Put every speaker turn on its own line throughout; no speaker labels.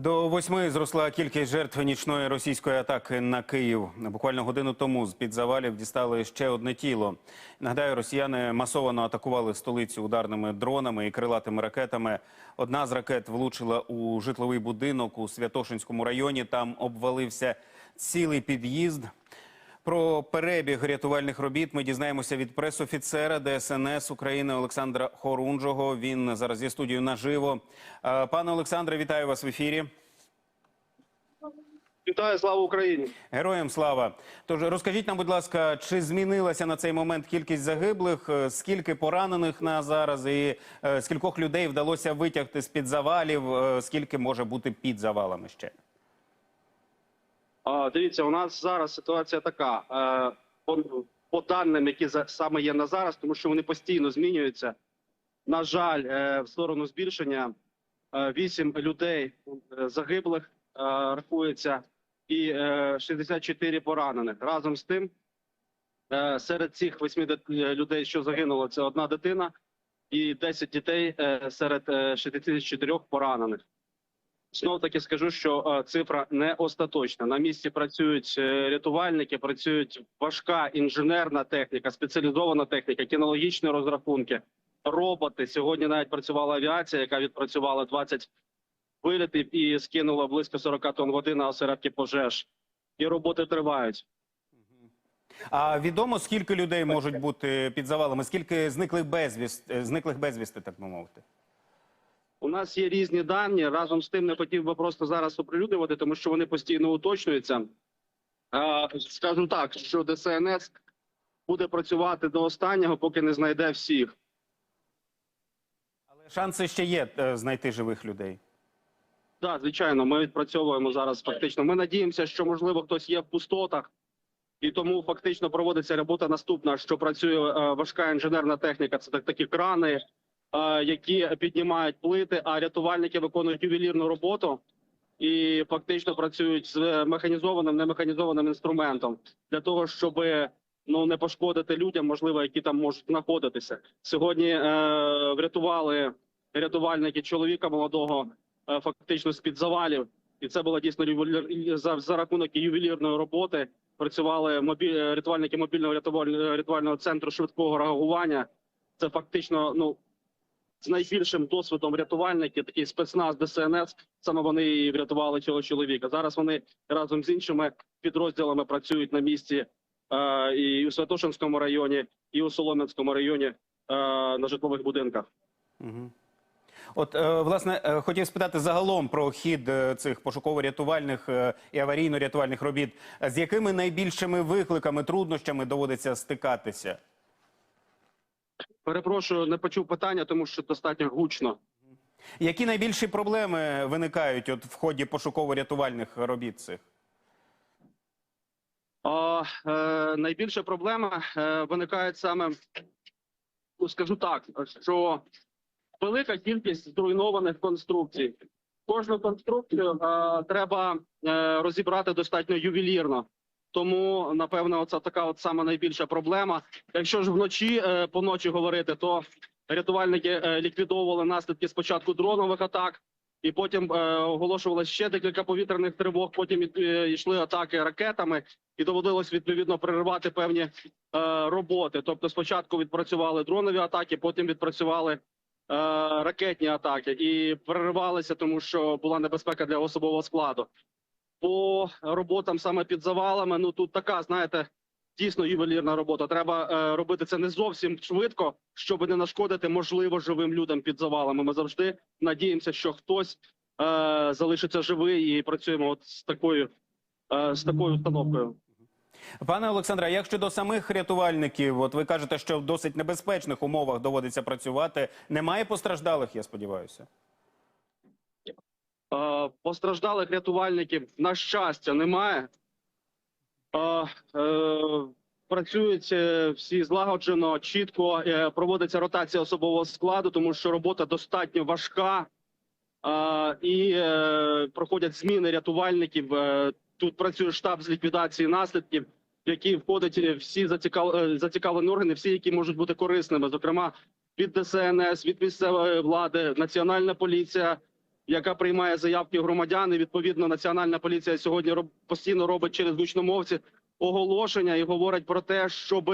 До восьми зросла кількість жертв нічної російської атаки на Київ. Буквально годину тому з під завалів дістали ще одне тіло. Нагадаю, росіяни масово атакували столицю ударними дронами і крилатими ракетами. Одна з ракет влучила у житловий будинок у Святошинському районі. Там обвалився цілий під'їзд. Про перебіг рятувальних робіт ми дізнаємося від пресофіцера ДСНС України Олександра Хорунжого. Він зараз є студією наживо. Е, Пане Олександре, вітаю вас в ефірі.
Вітаю, слава Україні!
Героям слава. Тож розкажіть нам, будь ласка, чи змінилася на цей момент кількість загиблих? Е, Скільки поранених на зараз, і е, скількох людей вдалося витягти з під завалів? Скільки може бути під завалами ще?
Дивіться, у нас зараз ситуація така. Е, по, даним, які саме є на зараз, тому що вони постійно змінюються. На жаль, е, в сторону збільшення е, 8 людей загиблих рахується і е, 64 поранених. Разом з тим, серед цих 8 е, людей, що загинуло, це одна дитина, і 10 дітей серед е, 64 поранених. Знов таки скажу, що е, цифра не остаточна. На місці працюють е, рятувальники, працюють важка інженерна техніка, спеціалізована техніка, кінологічні розрахунки, роботи. Сьогодні навіть працювала авіація, яка відпрацювала 20 вилітів і скинула близько 40 тонн води на осередки пожеж. І роботи тривають.
А відомо скільки людей можуть бути під завалами? Скільки зниклих безвіст, зниклих безвісти, так би мовити?
У нас є різні дані. Разом з тим не хотів би просто зараз оприлюднювати, тому що вони постійно уточнюються. Скажу так, що ДСНС буде працювати до останнього, поки не знайде всіх.
Але шанси ще є е, знайти живих людей.
Так, звичайно, ми відпрацьовуємо зараз. Фактично, ми надіємося, що можливо хтось є в пустотах, і тому фактично проводиться робота наступна, що працює е, важка інженерна техніка. Це так такі крани, які піднімають плити, а рятувальники виконують ювелірну роботу і фактично працюють з механізованим, немеханізованим інструментом для того, щоб ну не пошкодити людям, можливо, які там можуть знаходитися. Сьогодні е, врятували рятувальники чоловіка молодого е, фактично з під завалів, і це була дійсно ювелір за, за рахунок ювелірної роботи. Працювали мобіль рятувальники мобільного рятуваль- рятувального центру швидкого реагування. Це фактично ну з найбільшим досвідом рятувальники, такий спецназ ДСНС. Саме вони і врятували цього чоловіка. Зараз вони разом з іншими підрозділами працюють на місці е, і у Святошинському районі, і у Солом'янському районі е, на житлових будинках.
Угу. От, е, власне, е, хотів спитати загалом про хід е, цих пошуково-рятувальних і аварійно-рятувальних робіт. З якими найбільшими викликами, труднощами доводиться стикатися?
Перепрошую, не почув питання, тому що достатньо гучно.
Які найбільші проблеми виникають от в ході пошуково-рятувальних робіт цих?
А, е, найбільша проблема е, виникає саме, ну, скажу так, що велика кількість зруйнованих конструкцій. Кожну конструкцію е, треба е, розібрати достатньо ювелірно. Тому, напевно, це така от сама найбільша проблема. Якщо ж вночі е, по ночі говорити, то рятувальники е, ліквідовували наслідки спочатку дронових атак, і потім е, оголошували ще декілька повітряних тривог. Потім йшли атаки ракетами, і доводилось відповідно переривати певні роботи. Тобто, спочатку відпрацювали дронові атаки, потім відпрацювали ракетні атаки і переривалися, тому що була небезпека для особового складу. По роботам саме під завалами, ну тут така, знаєте, дійсно ювелірна робота. Треба е, робити це не зовсім швидко, щоб не нашкодити можливо живим людям під завалами. Ми завжди надіємося, що хтось е, залишиться живий і працюємо от з такою е, з такою установкою.
Пане Олександре, як щодо самих рятувальників? От ви кажете, що в досить небезпечних умовах доводиться працювати. Немає постраждалих, я сподіваюся.
Постраждалих рятувальників, на щастя, немає. Е, Працюють всі злагоджено, чітко е, проводиться ротація особового складу, тому що робота достатньо важка і е, проходять зміни рятувальників. Тут працює штаб з ліквідації наслідків, в який входять всі зацікавлені органи, всі, які можуть бути корисними, зокрема від ДСНС, від місцевої влади, національна поліція яка приймає заявки громадян. І відповідно національна поліція сьогодні постійно робить через гучномовці оголошення і говорить про те, щоб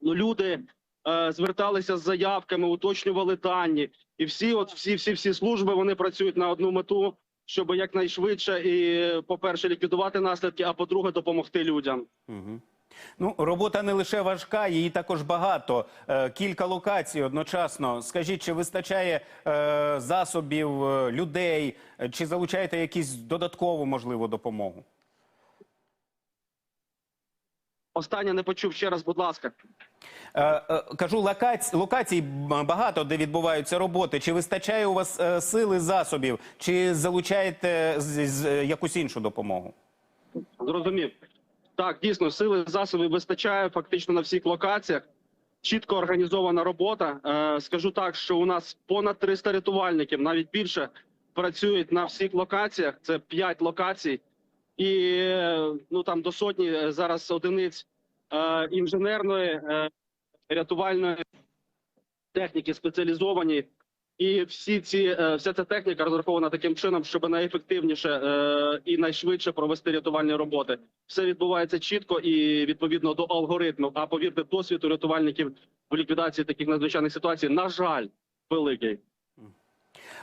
ну, люди е, зверталися з заявками, уточнювали дані, і всі, от всі, всі, всі служби вони працюють на одну мету, щоб якнайшвидше і, по-перше, ліквідувати наслідки, а по-друге, допомогти людям.
Угу. Ну, робота не лише важка, її також багато. Е, кілька локацій одночасно. Скажіть, чи вистачає е, засобів, е, людей, Е, чи залучаєте якісь додаткову можливу допомогу?
Останнє не почув ще раз, будь ласка.
Е, е, кажу, локацій, локацій багато, де відбуваються роботи. Чи вистачає у вас е, сили засобів, чи залучаєте з, з, якусь іншу допомогу?
Зрозумів. Так, дійсно, сили засобів вистачає фактично на всіх локаціях. Чітко організована робота. Е, скажу так, що у нас понад 300 рятувальників, навіть більше, працюють на всіх локаціях. Це 5 локацій, і ну там до сотні зараз одиниць е, інженерної е, рятувальної техніки спеціалізовані. І всі ці е, вся ця техніка розрахована таким чином, щоб найефективніше е, і найшвидше провести рятувальні роботи. Все відбувається чітко і відповідно до алгоритму. А повірте, досвід у рятувальників в ліквідації таких надзвичайних ситуацій, на жаль, великий.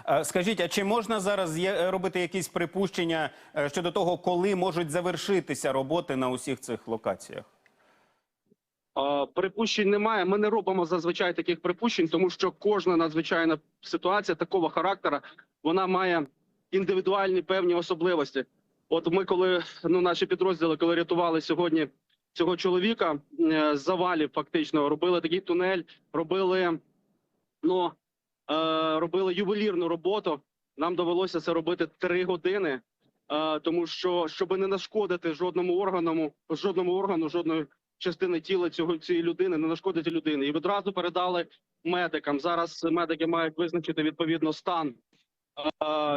Е, Скажіть, а чи можна зараз робити якісь припущення щодо того, коли можуть завершитися роботи на усіх цих локаціях?
Припущень немає. Ми не робимо зазвичай таких припущень, тому що кожна надзвичайна ситуація такого характера вона має індивідуальні певні особливості. От ми, коли ну наші підрозділи, коли рятували сьогодні цього чоловіка е, з завалів, фактично робили такий тунель, робили ну е, робили ювелірну роботу. Нам довелося це робити три години, е, тому що щоб не нашкодити жодному органу, жодному органу, жодної частини тіла цього цієї людини, не нашкодити людини. І відразу передали медикам. Зараз медики мають визначити відповідно стан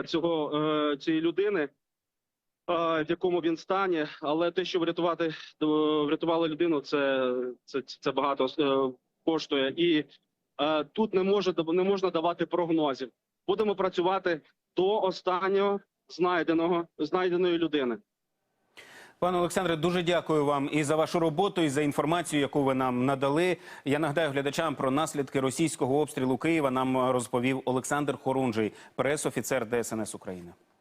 цього е, цієї людини, в якому він стані. Але те, що врятувати е, врятували людину, це, це, це багато е, коштує. І е, тут не може не можна давати прогнозів. Будемо працювати до останнього знайденого знайденої людини.
Пане Олександре, дуже дякую вам і за вашу роботу, і за інформацію, яку ви нам надали. Я нагадаю глядачам про наслідки російського обстрілу Києва. Нам розповів Олександр Хорунжий, прес-офіцер ДСНС України.